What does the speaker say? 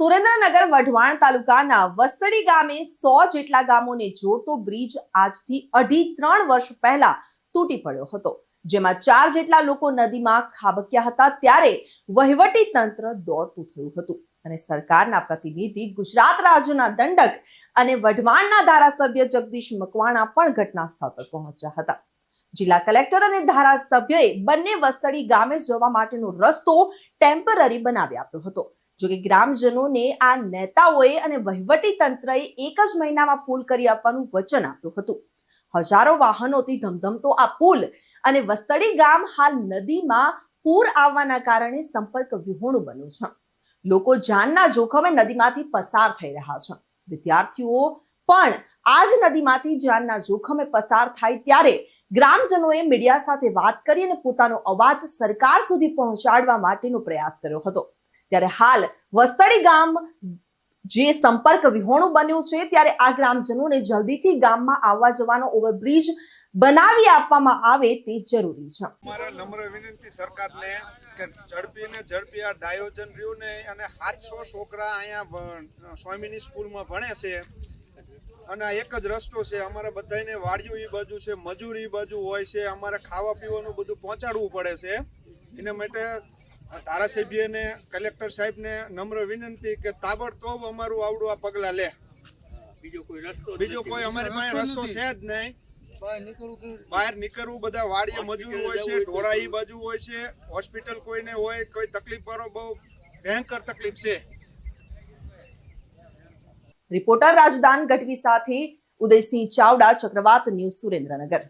સુરેન્દ્રનગર વઢવાણ તાલુકાના વસ્તડી ગામે સો જેટલા ગામોને જોડતો બ્રિજ આજથી અઢી ત્રણ વર્ષ પહેલા તૂટી પડ્યો હતો, જેમાં ચાર જેટલા લોકો નદીમાં ખાબક્યા હતા ત્યારે વહીવટી તંત્ર દોડતું થયું હતું અને સરકારના પ્રતિનિધિ, ગુજરાત રાજ્યના દંડક અને વઢવાણના ધારાસભ્ય જગદીશ મકવાણા પણ ઘટના સ્થળ પર પહોંચ્યા હતા. જિલ્લા કલેક્ટર અને ધારાસભ્યએ બંને વસ્તડી ગામે જવા માટેનો રસ્તો ટેમ્પરરી બનાવી આપ્યો હતો જોકે ગ્રામજનોને આ નેતાઓએ અને વહીવટી તંત્રએ એક જ મહિનામાં પુલ કરી આપવાનું વચન આપ્યું હતું. હજારો વાહનોથી ધમધમતો આ પુલ અને વસ્તડી ગામ હાલ નદીમાં પૂર આવવાના કારણે સંપર્ક વિહોણું બન્યું છે. લોકો જાનના જોખમે નદીમાંથી પસાર થઈ રહ્યા છે. વિદ્યાર્થીઓ પણ આ જ નદીમાંથી જાનના જોખમે પસાર થાય ત્યારે ગ્રામજનોએ મીડિયા સાથે વાત કરી અને પોતાનો અવાજ સરકાર સુધી પહોંચાડવા માટેનો પ્રયાસ કર્યો હતો. ત્યારે હાલ વસ્તડી ગામ જે સંપર્ક વિહોણું બન્યું છે, ત્યારે આ ગ્રામજનોને જલ્દીથી ગામમાં આવવા જવાનો ઓવરબ્રિજ બનાવી આપવામાં આવે તે જરૂરી છે. મારા નમ્ર વિનંતી સરકારને કે ઝડપી ને ઝડપી આ ડાયોજન રહ્યું ને અને સાતસો છોકરા અહીંયા સ્વામીની સ્કૂલમાં ભણે છે. અને આ એક જ રસ્તો છે, અમારે બધાને વાડિયું એ બાજુ છે, મજૂર એ બાજુ હોય છે, અમારે ખાવા પીવાનું બધું પહોંચાડવું પડે છે. એના માટે ધારાસભ્યને કલેક્ટર સાહેબને નમ્ર વિનંતી કે તાબડતોબ અમારું આવડું આ પગલાં લે. બીજો કોઈ રસ્તો બીજો કોઈ અમારી પાસે રસ્તો છે જ નહીં. બહાર નીકળવું બધા વાડીએ મજૂર હોય છે ઢોરા ઈ બાજુ હોય છે હોસ્પિટલ કોઈને હોય કોઈ તકલીફ વાળો બહુ ભયંકર તકલીફ છે. રિપોર્ટર રાજદાન ગઢવી સાથે ઉદયસિંહ ચાવડા ચક્રવાત ન્યૂઝ સુરેન્દ્રનગર.